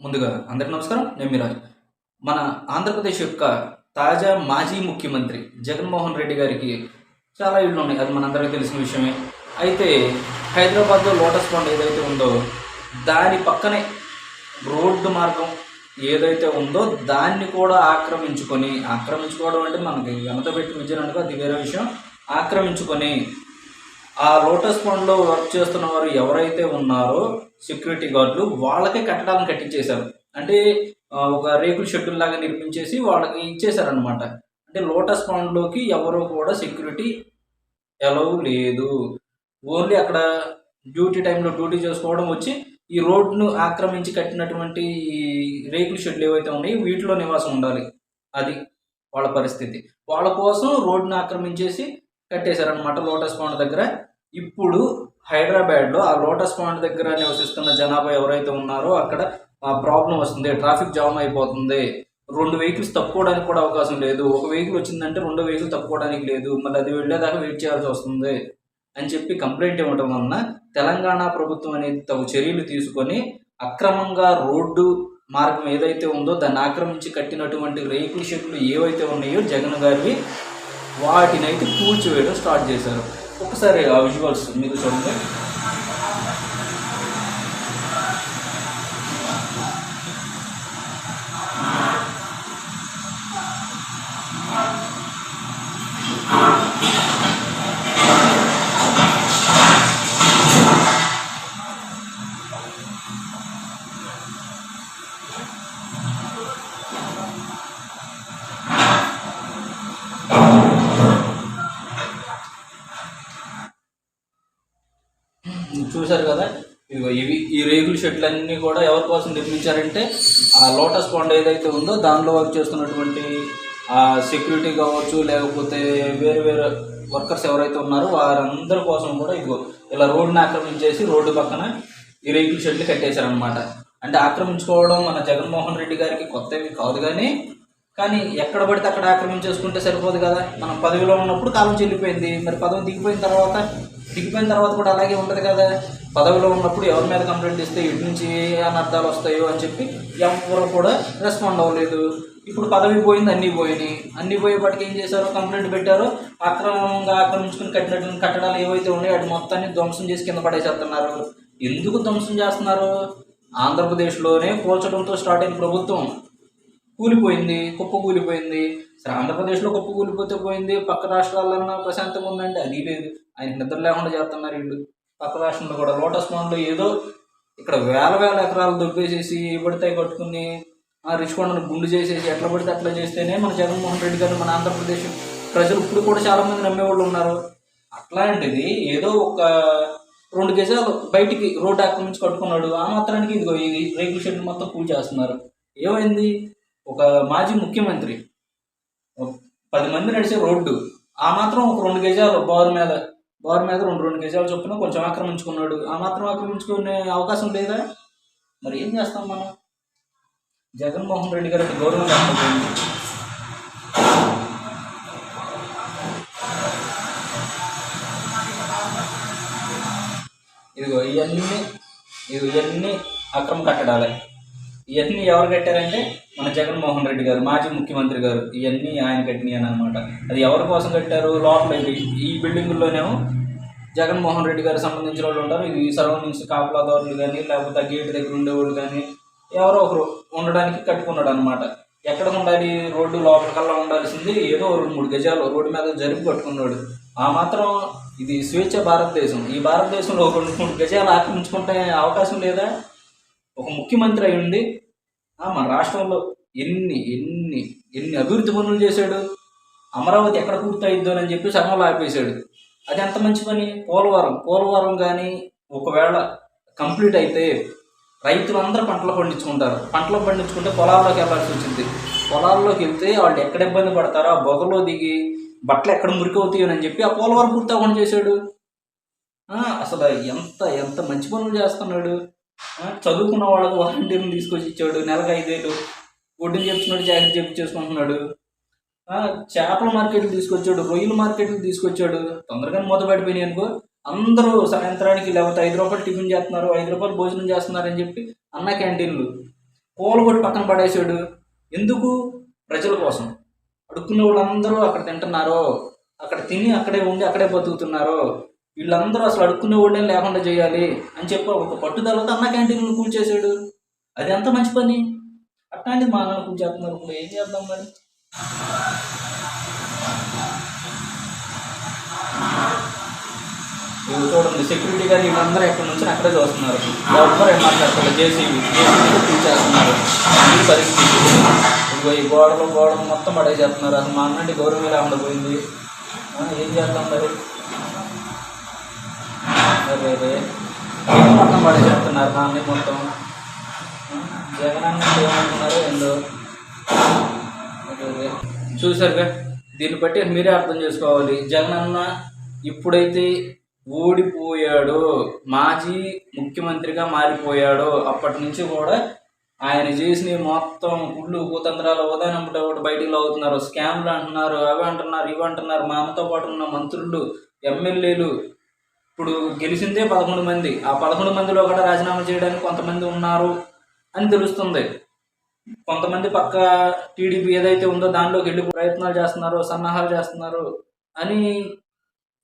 ముందుగా అందరికీ నమస్కారం. నేను మిరాజ్ మన ఆంధ్రప్రదేశ్ యొక్క తాజా మాజీ ముఖ్యమంత్రి జగన్మోహన్ రెడ్డి గారికి చాలా ఇళ్ళు ఉన్నాయి. అది మనందరికీ తెలిసిన విషయమే. అయితే హైదరాబాద్లో లోటస్ పాండ్ ఏదైతే ఉందో దాని పక్కనే రోడ్డు మార్గం ఏదైతే ఉందో దాన్ని కూడా ఆక్రమించుకొని ఆక్రమించుకోవడం అంటే మనకి ఎంత పెట్టి విజయనగరం అది వేరే విషయం. ఆక్రమించుకొని ఆ లోటస్ పాండ్లో వర్క్ చేస్తున్న వారు ఎవరైతే ఉన్నారో సెక్యూరిటీ గార్డులు వాళ్ళకే కట్టడాలను కట్టించేశారు. అంటే ఒక రేకుల షెడ్యూల్ లాగా నిర్మించేసి వాళ్ళకి ఇచ్చేశారనమాట అంటే లోటస్ పాండ్లోకి ఎవరు కూడా సెక్యూరిటీ ఎలవ్ లేదు. ఓన్లీ అక్కడ డ్యూటీ టైంలో డ్యూటీ చేసుకోవడం వచ్చి ఈ రోడ్ను ఆక్రమించి కట్టినటువంటి రేకుల షెడ్లు ఏవైతే ఉన్నాయో వీటిలో నివాసం ఉండాలి. అది వాళ్ళ పరిస్థితి. వాళ్ళ కోసం రోడ్ను ఆక్రమించేసి కట్టేశారనమాట లోటస్ పాండ్ దగ్గర. ఇప్పుడు హైదరాబాద్లో ఆ లోటస్ పాండ్ దగ్గర నివసిస్తున్న జనాభా ఎవరైతే ఉన్నారో అక్కడ ఆ ప్రాబ్లం వస్తుంది ట్రాఫిక్ జామ్ అయిపోతుంది. రెండు వెహికల్స్ తప్పుకోవడానికి కూడా అవకాశం లేదు. ఒక వెహికల్ వచ్చిందంటే రెండు వెహికల్ తప్పుకోవడానికి లేదు. మళ్ళీ అది వెళ్ళేదాకా వెయిట్ చేయాల్సి వస్తుంది అని చెప్పి కంప్లైంట్ ఇవ్వడం వలన తెలంగాణ ప్రభుత్వం అనేది తగు చర్యలు తీసుకొని అక్రమంగా రోడ్డు మార్గం ఏదైతే ఉందో దాన్ని ఆక్రమించి కట్టినటువంటి రేకుల షెడ్లు ఏవైతే ఉన్నాయో జగన్ గారివి వాటిని అయితే కూల్చివేయడం స్టార్ట్ చేశారు. ఒకసారి ఆ విజువల్స్ మీరు చూడండి ఈ రేకుల షెడ్లు అన్నీ కూడా ఎవరి కోసం నిర్మించారంటే ఆ లోటస్ పాండ్ ఏదైతే ఉందో దానిలో వర్క్ చేస్తున్నటువంటి ఆ సెక్యూరిటీ కావచ్చు లేకపోతే వేరే వేరే వర్కర్స్ ఎవరైతే ఉన్నారో వారందరి కోసం కూడా ఇగో ఇలా రోడ్డుని ఆక్రమించేసి రోడ్డు పక్కన ఈ రేకుల షెడ్లు కట్టేశారనమాట అంటే ఆక్రమించుకోవడం మన జగన్మోహన్ రెడ్డి గారికి కొత్తవి కాదు కానీ కానీ ఎక్కడ పడితే అక్కడ ఆక్రమించేసుకుంటే సరిపోదు కదా. మనం పదవిలో ఉన్నప్పుడు కాలం చెల్లిపోయింది. మరి పదవి దిగిపోయిన తర్వాత దిగిపోయిన తర్వాత కూడా అలాగే ఉండదు కదా. పదవిలో ఉన్నప్పుడు ఎవరి మీద కంప్లైంట్ ఇస్తే ఇటు నుంచి అనర్థాలు వస్తాయో అని చెప్పి ఎవరు కూడా రెస్పాండ్ అవ్వలేదు. ఇప్పుడు పదవి పోయింది అన్నీ పోయినాయి. అన్నీ పోయేపటికి ఏం చేశారు? కంప్లైంట్ పెట్టారు? అక్రమంగా ఆక్రమించుకుని కట్టినటువంటి కట్టడాలు ఏవైతే ఉన్నాయో వాటి మొత్తాన్ని ధ్వంసం చేసి కింద పడేసేస్తున్నారు. ఎందుకు ధ్వంసం చేస్తున్నారు? ఆంధ్రప్రదేశ్లోనే కూల్చడంతో స్టార్ట్ అయిన ప్రభుత్వం. కూలిపోయింది కుప్ప కూలిపోయింది. సరే ఆంధ్రప్రదేశ్లో కుప్ప కూలిపోతే పోయింది పక్క రాష్ట్రాలన్నా ప్రశాంతంగా ఉందంటే అది లేదు. ఆయన నిద్ర లేకుండా చేస్తున్నారు వీళ్ళు. పక్క రాష్ట్రంలో కూడా లోటస్ పాండ్లో ఏదో ఇక్కడ వేల వేల ఎకరాలు దొబ్బేసేసి పడితే కట్టుకుని ఆ రిషికొండను గుండు చేసేసి ఎట్లా పడితే అట్లా చేస్తేనే మన జగన్మోహన్ రెడ్డి గారు మన ఆంధ్రప్రదేశ్ ప్రజలు ఇప్పుడు కూడా చాలా మంది నమ్మేవాళ్ళు ఉన్నారు. అట్లాంటిది ఏదో ఒక రెండు గజాలు బయటికి రోడ్డు ఆక్రమించి కట్టుకున్నాడు. ఆ మాత్రానికి ఇదిగో ఈ రేకుల షెడ్ మొత్తం పూజ చేస్తున్నారు. ఏమైంది? ఒక మాజీ ముఖ్యమంత్రి పది మంది నడిచే రోడ్డు ఆ మాత్రం ఒక రెండు గజాలు బోర్ మీద బోర్ మీద రెండు రెండు కేజీలు చొప్పున కొంచెం ఆక్రమించుకున్నాడు. ఆ మాత్రం ఆక్రమించుకునే అవకాశం లేదా? మరి ఏం చేస్తాం మనం? జగన్మోహన్ రెడ్డి గారికి గౌరవం లేకపోయింది. ఇదిగో ఇవన్నీ ఇదిగో ఇవన్నీ అక్రమ కట్టడాలే. ఇవన్నీ ఎవరు కట్టారంటే మన జగన్మోహన్ రెడ్డి గారు మాజీ ముఖ్యమంత్రి గారు. ఇవన్నీ ఆయన కట్టినాయి అనమాట అది ఎవరి కోసం కట్టారు? లోపల ఈ బిల్డింగుల్లోనేమో జగన్మోహన్ రెడ్డి గారు సంబంధించిన వాళ్ళు ఉంటారు. ఈ సరౌండింగ్స్ కాపులాదారులు కానీ లేకపోతే గేట్ దగ్గర ఉండేవాళ్ళు కానీ ఎవరో ఒకరు ఉండడానికి కట్టుకున్నాడు అనమాట ఎక్కడ ఉండాలి? రోడ్డు లోపలికల్లా ఉండాల్సింది ఏదో రెండు మూడు గజాలు రోడ్డు మీద జరిపి కట్టుకున్నాడు. ఆ మాత్రం ఇది స్వేచ్ఛ భారతదేశం. ఈ భారతదేశంలో ఒక రెండు మూడు గజాలు ఆక్రమించుకుంటే అవకాశం లేదా? ఒక ముఖ్యమంత్రి అయి ఉండి మన రాష్ట్రంలో ఎన్ని ఎన్ని ఎన్ని అభివృద్ధి పనులు చేశాడు? అమరావతి ఎక్కడ పూర్తయిద్దో అని చెప్పి సగంలో ఆపేశాడు. అది ఎంత మంచి పని? పోలవరం. పోలవరం కానీ ఒకవేళ కంప్లీట్ అయితే రైతులందరూ పంటలు పండించుకుంటారు. పంటలు పండించుకుంటే పొలాల్లోకి వెళ్ళాల్సి వచ్చింది. పొలాల్లోకి వెళ్తే వాళ్ళు ఎక్కడ ఇబ్బంది పడతారో? ఆ బొగలో దిగి బట్టలు ఎక్కడ మురికవుతాయో అని చెప్పి ఆ పోలవరం పూర్తి అవ్వకుండా చేశాడు అసలు ఎంత ఎంత మంచి పనులు చేస్తున్నాడు. చదువుకున్న వాళ్ళకు వాలంటీర్ని తీసుకొచ్చి ఇచ్చాడు నెలకు ఐదేళ్ళు ఒడ్డుని చెప్తున్నాడు జాకెట్ చెప్పి చేసుకుంటున్నాడు చేపల మార్కెట్లు తీసుకొచ్చాడు రొయ్యల మార్కెట్లు తీసుకొచ్చాడు తొందరగా మూతపడిపోయినాయి అనుకో. అందరూ సాయంత్రానికి లేకపోతే ఐదు రూపాయలు టిఫిన్ చేస్తున్నారు ఐదు రూపాయలు భోజనం చేస్తున్నారని చెప్పి అన్న క్యాంటీన్లు. పూల కొట్టి పక్కన పడేసాడు ఎందుకు? ప్రజల కోసం. అడుక్కునే వాళ్ళందరూ అక్కడ తింటున్నారో అక్కడ తిని అక్కడే ఉండి అక్కడే బతుకుతున్నారో వీళ్ళందరూ అసలు అడుక్కునే వాళ్ళే లేకుండా చేయాలి అని చెప్పి ఒక పట్టుదలతో అన్న క్యాంటీన్లు కూల్చేసాడు అది ఎంత మంచి పని? అట్లాంటిది మా నాన్న కూల్చేస్తున్నారు ఇప్పుడు ఏం చేద్దాం మరి? ఇవి చూడండి సెక్యూరిటీ గారు వీళ్ళందరూ ఎక్కడి నుంచి అక్కడే చూస్తున్నారు. ఎవరు ఏం మాట్లాడతారు జేసీబీ జేసీబీ ఈ పరిస్థితి. ఇదిగో ఈ గోడలు గోడలు మొత్తం పడేసేస్తున్నారు. అసలు మా అన్నంటి గౌరవం లేకుండా పోయింది ఏం చేద్దాం మరి? అదే మొత్తం పడేసేస్తున్నారు మా మొత్తం? జగనన్న జగన్ ఏందో చూసారుగా దీన్ని బట్టి మీరే అర్థం చేసుకోవాలి. జగన్ అన్న ఇప్పుడైతే ఓడిపోయాడు మాజీ ముఖ్యమంత్రిగా మారిపోయాడు. అప్పటి నుంచి కూడా ఆయన చేసిన మొత్తం కుళ్ళు కూతంత్రాలు ఉదయం ఒకటి బయటికి అవుతున్నారు స్కామ్లు అంటున్నారు అవి అంటున్నారు ఇవి అంటున్నారు. మా అమ్మతో పాటు ఉన్న మంత్రులు ఎమ్మెల్యేలు ఇప్పుడు గెలిచిందే పదకొండు మంది. ఆ పదకొండు మందిలో కూడా రాజీనామా చేయడానికి కొంతమంది ఉన్నారు అని తెలుస్తుంది. కొంతమంది పక్క టీడీపీ ఏదైతే ఉందో దానిలోకి వెళ్ళి ప్రయత్నాలు చేస్తున్నారు సన్నాహాలు చేస్తున్నారు అని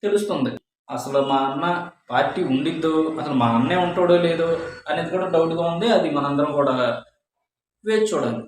తెలుస్తుంది. అసలు మా అన్న పార్టీ ఉండిద్దో అసలు మా అన్నే ఉంటాడో లేదో అనేది కూడా డౌట్గా ఉంది. అది మనందరం కూడా వేచి చూడాలి.